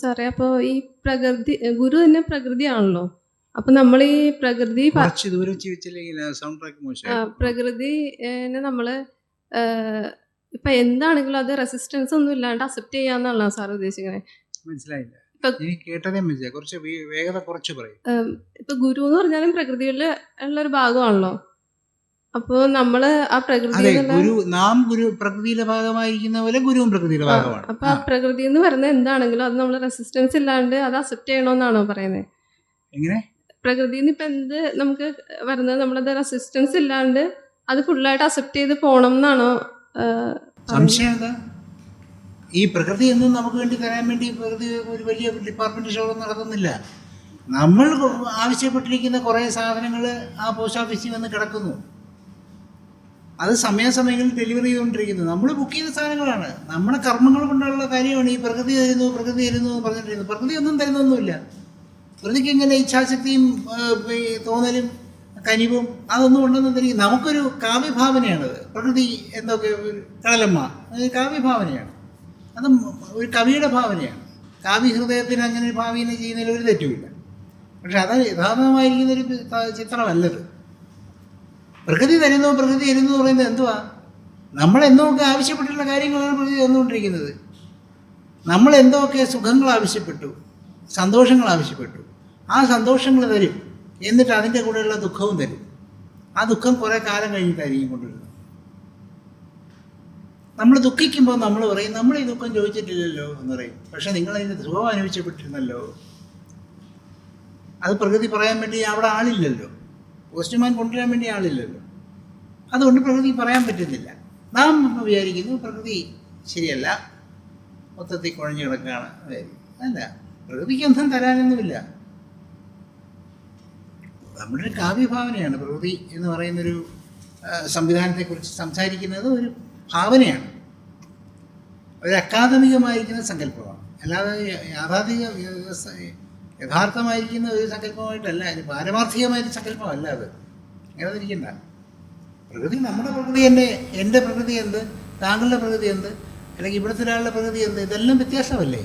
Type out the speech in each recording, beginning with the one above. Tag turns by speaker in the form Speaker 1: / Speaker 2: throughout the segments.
Speaker 1: സാറേ അപ്പോൾ ഈ പ്രകൃതി ഗുരു തന്നെ പ്രകൃതിയാണല്ലോ. അപ്പൊ നമ്മൾ ഈ പ്രകൃതി പ്രകൃതിനെ നമ്മൾ ഇപ്പൊ എന്താണെങ്കിലും അത് റെസിസ്റ്റൻസ് ഒന്നും ഇല്ലാണ്ട് അക്സെപ്റ്റ് ചെയ്യാന്നാണ് സാർ ഉദ്ദേശിക്കുന്നത്
Speaker 2: മനസ്സിലായില്ല.
Speaker 1: ഇപ്പൊ- ഗുരു എന്ന് പറഞ്ഞാലും പ്രകൃതിയിൽ ഉള്ള ഒരു ഭാഗമാണല്ലോ. അപ്പൊ നമ്മൾ ആ പ്രകൃതി
Speaker 2: അതെ
Speaker 1: എന്നുള്ള
Speaker 2: ഗുരു നാം ഗുരു പ്രകൃതിയുടെ ഭാഗമായിരിക്കുന്ന പോലെ ഗുരുവും പ്രകൃതിയുടെ ഭാഗമാണ്.
Speaker 1: അപ്പൊ
Speaker 2: ആ,
Speaker 1: പ്രകൃതി എന്ന് പറയുന്നത് എന്താണെങ്കിലും അത് നമ്മൾ റെസിസ്റ്റൻസ് ഇല്ലാണ്ട് അത് അക്സെപ്റ്റ് ചെയ്യണമെന്നാണോ പറയുന്നത്
Speaker 2: എങ്ങനെ?
Speaker 1: പ്രകൃതിയിൽ നിന്ന് ഇപ്പൊ എന്ത് നമുക്ക് വരുന്നത്? നമ്മളത് റെസിസ്റ്റൻസ് ഇല്ലാണ്ട് അത് ഫുള്ളായിട്ട് അക്സെപ്റ്റ് ചെയ്ത് പോണം എന്നാണോ
Speaker 2: സംശയം എന്താ? ഈ പ്രകൃതി എന്നും നമുക്ക് വേണ്ടി തരാൻ വേണ്ടി പ്രകൃതി ഒരു വലിയ ഡിപ്പാർട്ട്മെന്റ് ഷോ നടത്തുന്നില്ല. നമ്മൾ ആവശ്യപ്പെട്ടിരിക്കുന്ന കുറേ സാധനങ്ങൾ ആ പോസ്റ്റ് ഓഫീസിൽ വന്ന് കിടക്കുന്നു. അത് സമയാസമയങ്ങളിൽ ഡെലിവറി ചെയ്തുകൊണ്ടിരിക്കുന്നത് നമ്മൾ ബുക്ക് ചെയ്ത സാധനങ്ങളാണ്. നമ്മുടെ കർമ്മങ്ങൾ കൊണ്ടുള്ള കാര്യമാണ്. ഈ പ്രകൃതി തരുന്നു പ്രകൃതി തരുന്നു എന്ന് പറഞ്ഞിട്ടിരിക്കുന്നത് പ്രകൃതി ഒന്നും തരുന്നൊന്നുമില്ല. പ്രകൃതിക്ക് ഇങ്ങനെ ഇച്ഛാശക്തിയും തോന്നലും കനിവും അതൊന്നും ഉണ്ടെന്ന് തിരിക്കും നമുക്കൊരു കാവ്യഭാവനയാണത്. പ്രകൃതി എന്തൊക്കെ കടലമ്മ കാവ്യഭാവനയാണ്. അത് ഒരു കവിയുടെ ഭാവനയാണ്. കാവ്യ ഹൃദയത്തിന് അങ്ങനെ ഭാവന ചെയ്യുന്നതിൽ ഒരു തെറ്റുമില്ല. പക്ഷെ അത് യഥാർത്ഥമായിരിക്കുന്ന ഒരു ചിത്രമല്ലത്. പ്രകൃതി തരുന്നു പ്രകൃതി തരുന്നു പറയുന്നത് എന്തുവാ? നമ്മൾ എന്തൊക്കെ ആവശ്യപ്പെട്ടിട്ടുള്ള കാര്യങ്ങളാണ് പ്രകൃതി തന്നുകൊണ്ടിരിക്കുന്നത്. നമ്മൾ എന്തൊക്കെ സുഖങ്ങൾ ആവശ്യപ്പെട്ടു സന്തോഷങ്ങൾ ആവശ്യപ്പെട്ടു ആ സന്തോഷങ്ങൾ തരും. എന്നിട്ട് അതിന്റെ കൂടെയുള്ള ദുഃഖവും തരും. ആ ദുഃഖം കുറേ കാലം കഴിഞ്ഞിട്ടായിരിക്കും കൊണ്ടുവരുന്നത്. നമ്മൾ ദുഃഖിക്കുമ്പോൾ നമ്മൾ പറയും നമ്മൾ ഈ ദുഃഖം ചോദിച്ചിട്ടില്ലല്ലോ എന്ന് പറയും. പക്ഷെ നിങ്ങൾ അതിന്റെ സുഖം അനുഭവിച്ചപ്പെട്ടിരുന്നല്ലോ. അത് പ്രകൃതി പറയാൻ വേണ്ടി അവിടെ ആളില്ലല്ലോ. പോസ്റ്റ്മാൻ കൊണ്ടുവരാൻ വേണ്ടി ആളില്ലല്ലോ. അതുകൊണ്ട് പ്രകൃതി പറയാൻ പറ്റുന്നില്ല. നാം വിചാരിക്കുന്നു പ്രകൃതി ശരിയല്ല. മൊത്തത്തിൽ കുഴഞ്ഞു കിടക്കുകയാണ്. അല്ല പ്രകൃതിക്ക് ഒന്നും തരാനൊന്നുമില്ല. നമ്മുടെ ഒരു കാവ്യഭാവനയാണ്. പ്രകൃതി എന്ന് പറയുന്നൊരു സംവിധാനത്തെക്കുറിച്ച് സംസാരിക്കുന്നത് ഒരു ഭാവനയാണ്. ഒരു അക്കാദമികമായിരിക്കുന്ന സങ്കല്പമാണ്. അല്ലാതെ യാഥാർത്ഥിക യഥാർത്ഥമായിരിക്കുന്ന ഒരു സങ്കല്പമായിട്ടല്ല പാരമാർത്ഥികമായ പാരമാർത്ഥികമായൊരു സങ്കല്പമല്ല അത്. അങ്ങനെ തിരിക്കണ്ട പ്രകൃതി നമ്മുടെ പ്രകൃതി തന്നെ എന്റെ പ്രകൃതി എന്ത് താങ്കളുടെ പ്രകൃതി എന്ത് അല്ലെങ്കിൽ ഇവിടുത്തെ ഒരാളുടെ പ്രകൃതി എന്ത് ഇതെല്ലാം വ്യത്യാസമല്ലേ?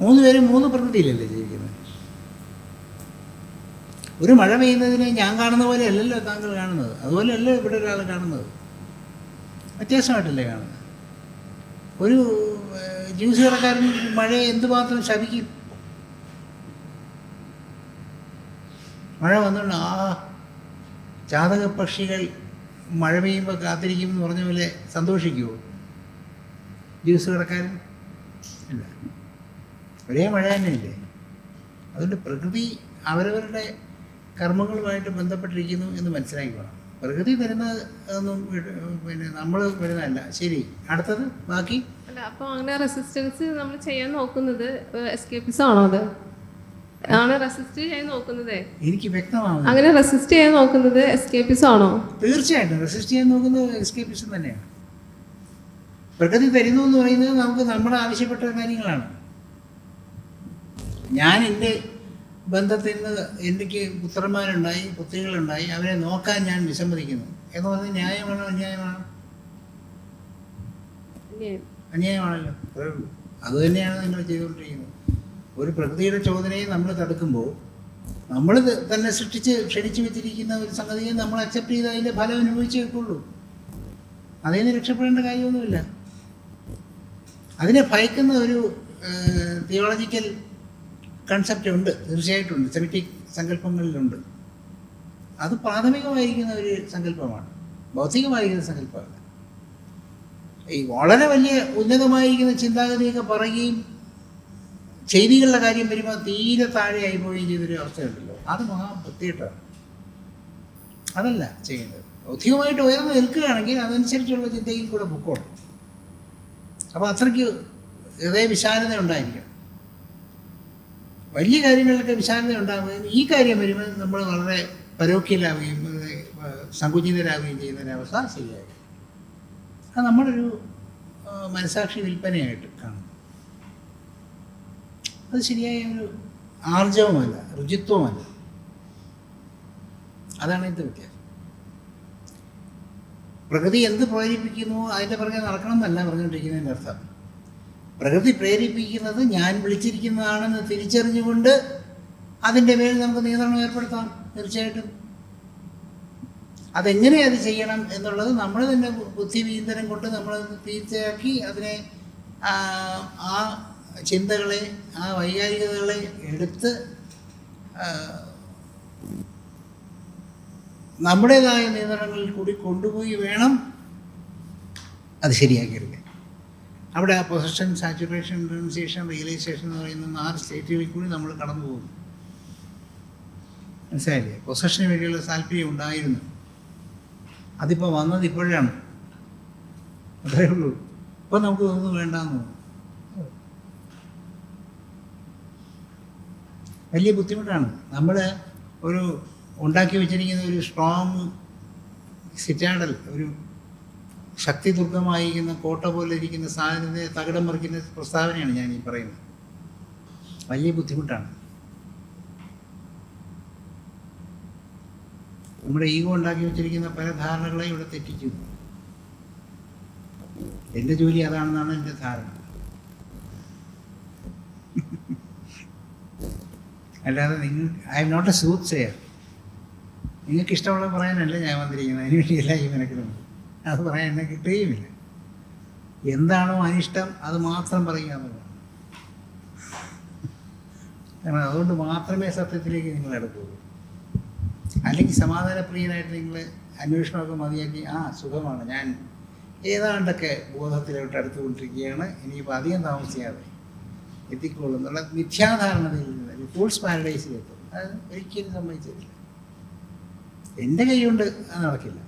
Speaker 2: മൂന്ന് പേരും മൂന്ന് പ്രകൃതിയിലല്ലേ ജീവിക്കുന്നത്. ഒരു മഴ പെയ്യുന്നതിനെ ഞാൻ കാണുന്ന പോലെ അല്ലല്ലോ താങ്കൾ കാണുന്നത്. അതുപോലെയല്ലോ ഇവിടെ ഒരാൾ കാണുന്നത്. വ്യത്യാസമായിട്ടല്ലേ കാണുന്നത്? ഒരു ജ്യൂസ് കടക്കാരൻ മഴയെ എന്തുമാത്രം ശപിക്കും? മഴ വന്നുകൊണ്ട് ആ ജാതക പക്ഷികൾ മഴ പെയ്യുമ്പോൾ കാത്തിരിക്കും എന്ന് പറഞ്ഞ പോലെ സന്തോഷിക്കുമോ ജ്യൂസ് കടക്കാരൻ ഇല്ല. ഒരേ മഴ തന്നെയില്ലേ? അതുകൊണ്ട് പ്രകൃതി അവരവരുടെ കർമ്മങ്ങളുമായിട്ട് ബന്ധപ്പെട്ടിരിക്കുന്നു എന്ന് മനസ്സിലാക്കി വേണം പ്രകൃതി തരുന്നത് ഒന്നും പിന്നെ നമ്മൾ വരുന്നതല്ല ശരി അടുത്തത് ബാക്കി?
Speaker 1: അല്ല അപ്പൊ അങ്ങനെ റെസിസ്റ്റൻസ് നമ്മൾ ചെയ്യാൻ നോക്കുന്നത് എസ്കേപ്പിസം ആണോ അത്? ആണ് റെസിസ്റ്റ് ചെയ്യാൻ നോക്കുന്നത്.
Speaker 2: എനിക്ക് വ്യക്തമാവുന്നു
Speaker 1: അങ്ങനെ റെസിസ്റ്റ് ചെയ്യാൻ നോക്കുന്നത് എസ്കേപ്പിസം ആണോ?
Speaker 2: തീർച്ചയായിട്ടും. റെസിസ്റ്റ് ചെയ്യാൻ നോക്കുന്നത് എസ്കേപ്പിസം തന്നെയാണ്. പ്രകൃതി തരുന്നു എന്ന് പറയുന്നത് നമുക്ക് നമ്മുടെ ആവശ്യപ്പെട്ട കാര്യങ്ങളാണ്. ഞാൻ എന്റെ ബന്ധത്തിൽ നിന്ന് എനിക്ക് പുത്രന്മാരുണ്ടായി പുത്രികളുണ്ടായി അവരെ നോക്കാൻ ഞാൻ വിസമ്മതിക്കുന്നു. എന്ന് പറഞ്ഞാൽ ന്യായമാണോ അന്യായമാണോ? അന്യായമാണല്ലോ. അത് തന്നെയാണ് നിങ്ങൾ ചെയ്തുകൊണ്ടിരിക്കുന്നത്. ഒരു പ്രകൃതിയുടെ ചോദനയെ നമ്മൾ തടുക്കുമ്പോൾ നമ്മൾ തന്നെ സൃഷ്ടിച്ച് ക്ഷണിച്ചു വെച്ചിരിക്കുന്ന ഒരു സംഗതിയെ നമ്മൾ അക്സെപ്റ്റ് ചെയ്ത് അതിന്റെ ഫലം അനുഭവിച്ചേ വെക്കുള്ളൂ അതിൽ നിന്ന് രക്ഷപ്പെടേണ്ട കാര്യമൊന്നുമില്ല. അതിനെ ഭയക്കുന്ന ഒരു തിയോളജിക്കൽ കൺസെപ്റ്റ് ഉണ്ട്. തീർച്ചയായിട്ടും ഉണ്ട്. സെമിറ്റിക് സങ്കല്പങ്ങളിലുണ്ട്. അത് പ്രാഥമികമായിരിക്കുന്ന ഒരു സങ്കല്പമാണ്. ഭൗതികമായിരിക്കുന്ന സങ്കല്പമല്ല. ഈ വളരെ വലിയ ഉന്നതമായിരിക്കുന്ന ചിന്താഗതിയൊക്കെ പറയുകയും ചെയ്തികളുടെ കാര്യം വരുമ്പോൾ തീരെ താഴെയായി പോവുകയും ചെയ്തൊരു അവസ്ഥയുണ്ടല്ലോ. അത് മഹാ വൃത്തിയിട്ടാണ് അതല്ല ചെയ്യുന്നത് ബൗദ്ധികമായിട്ട് ഉയർന്നു നിൽക്കുകയാണെങ്കിൽ അതനുസരിച്ചുള്ള ചിന്തയിൽ കൂടെ പൊക്കോളും. അപ്പോൾ അത്രയ്ക്ക് ഹൃദയ വിശാലത ഉണ്ടായിരിക്കണം വലിയ കാര്യങ്ങളിലൊക്കെ വിശാലത ഉണ്ടാകുകയും ഈ കാര്യം വരുമ്പോൾ നമ്മൾ വളരെ പരോക്കിയലാവുകയും സങ്കുചിതരാകുകയും ചെയ്യുന്ന ഒരവസ്ഥ ശരിയായി. അത് നമ്മളൊരു മനസാക്ഷി വിൽപ്പനയായിട്ട് കാണുന്നു. അത് ശരിയായ ഒരു ആർജവുമല്ല രുചിത്വമല്ല. അതാണ് ഇതിന്റെ വ്യത്യാസം. പ്രകൃതി എന്ത് പ്രേരിപ്പിക്കുന്നു അതിന്റെ പുറകെ നടക്കണം എന്നല്ല പറഞ്ഞുകൊണ്ടിരിക്കുന്നതിന്റെ അർത്ഥം. പ്രകൃതി പ്രേരിപ്പിക്കുന്നത് ഞാൻ വിളിച്ചിരിക്കുന്നതാണെന്ന് തിരിച്ചറിഞ്ഞുകൊണ്ട് അതിന്റെ മേൽ നമുക്ക് നിയന്ത്രണം ഏർപ്പെടുത്താം തീർച്ചയായിട്ടും. അതെങ്ങനെ അത് ചെയ്യണം എന്നുള്ളത് നമ്മൾ തന്നെ ബുദ്ധി വീന്തനം കൊണ്ട് നമ്മൾ തീർച്ചയാക്കി അതിനെ ആ, ചിന്തകളെ ആ വൈകാരികതകളെ എടുത്ത് നമ്മുടേതായ നിയന്ത്രണങ്ങളിൽ കൂടി കൊണ്ടുപോയി വേണം അത് ശരിയാക്കിയെടുക്കാൻ. അവിടെ ആ പൊസിഷൻ സാച്ചുറേഷൻ റിനൗൺസിയേഷൻ റിയലൈസേഷൻ എന്ന് പറയുന്ന നാല് സ്റ്റേറ്റുകളിൽ കൂടി നമ്മൾ കടന്നു പോകുന്നു. മനസ്സിലായില്ലേ? പൊസഷന് വേണ്ടിയുള്ള താല്പര്യം ഉണ്ടായിരുന്നു. അതിപ്പോൾ വന്നത് ഇപ്പോഴാണ്. അതേ ഉള്ളൂ. ഇപ്പം നമുക്ക് ഒന്നും വേണ്ടാന്ന് തോന്നുന്നു. വലിയ ബുദ്ധിമുട്ടാണ്. നമ്മൾ ഒരു ഉണ്ടാക്കി വെച്ചിരിക്കുന്ന ഒരു സ്ട്രോങ് സിറ്റാഡൽ ഒരു ശക്തി ദുർഗമായിരിക്കുന്ന കോട്ട പോലെ ഇരിക്കുന്ന സാധനത്തെ തകിടം മറിക്കുന്ന പ്രസ്താവനയാണ് ഞാൻ ഈ പറയുന്നത്. വലിയ ബുദ്ധിമുട്ടാണ്. നമ്മുടെ ഈഗോ ഉണ്ടാക്കി വെച്ചിരിക്കുന്ന പല ധാരണകളെ ഇവിടെ തെറ്റിച്ചു എന്റെ ജോലി അതാണെന്നാണ് എന്റെ ധാരണ. അല്ലാതെ നിങ്ങൾ I am not a soothsayer നിങ്ങൾക്ക് ഇഷ്ടമുള്ള പറയാനല്ല ഞാൻ വന്നിരിക്കുന്നത്. അതിനുവേണ്ടി വേണ്ടിയല്ല ഈ മെനക്കിടുന്നത് അത് പറയാൻ എന്നെ കിട്ടുകയുമില്ല എന്താണോ അനിഷ്ടം അത് മാത്രം പറയുക എന്നുള്ളതാണ്. അതുകൊണ്ട് മാത്രമേ സത്യത്തിലേക്ക് നിങ്ങൾ എടുക്കുള്ളൂ അല്ലെങ്കിൽ സമാധാനപ്രിയനായിട്ട് നിങ്ങൾ അന്വേഷണമൊക്കെ മതിയാക്കി ആ സുഖമാണ്. ഞാൻ ഏതാണ്ടൊക്കെ ബോധത്തിലോട്ട് അടുത്തുകൊണ്ടിരിക്കുകയാണ്. ഇനിയിപ്പോൾ അധികം താമസിയാതെ എത്തിക്കോളും എന്നുള്ള മിഥ്യാധാരണതയിൽ നിന്ന് ഫൂൾസ് പാരഡൈസിലെത്തും അത് ഒരിക്കലും സമ്മതിച്ചിട്ടില്ല. എന്റെ കൈ കൊണ്ട് അത് നടക്കില്ല.